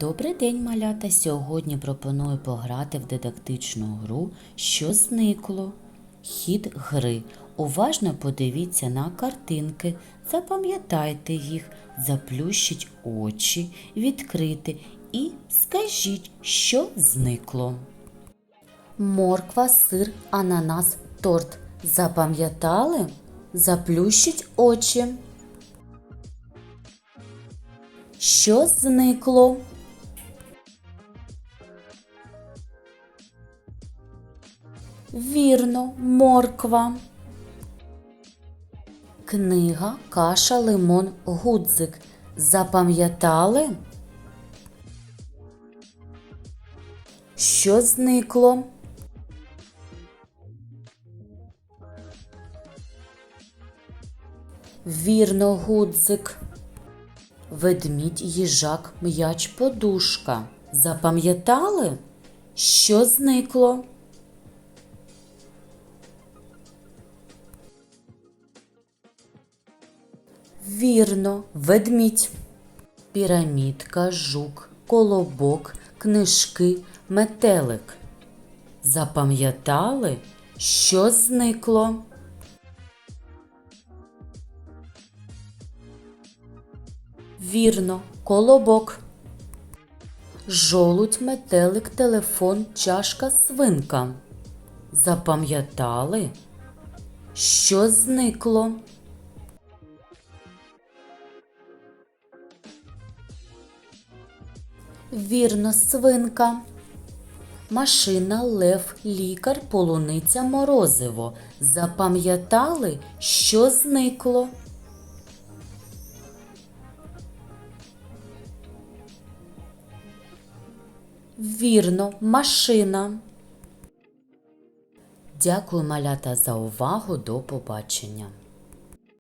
Добрий день, малята! Сьогодні пропоную пограти в дидактичну гру Що зникло? Хід гри. Уважно подивіться на картинки, запам'ятайте їх, заплющіть очі, відкрити і скажіть, що зникло. Морква, сир, ананас, торт. Запам'ятали? Заплющіть очі. Що зникло? Вірно, морква. Книга, каша, лимон, гудзик. Запам'ятали? Що зникло? Вірно, гудзик. Ведмідь, їжак, м'яч, подушка. Запам'ятали? Що зникло? Вірно, ведмідь. Пірамідка, жук, колобок, книжки, метелик. Запам'ятали, що зникло? Вірно, колобок. Жолудь, метелик, телефон, чашка, свинка. Запам'ятали, що зникло? Вірно, свинка. Машина, лев, лікар, полуниця, морозиво. Запам'ятали, що зникло? Вірно, машина. Дякую, малята, за увагу. До побачення.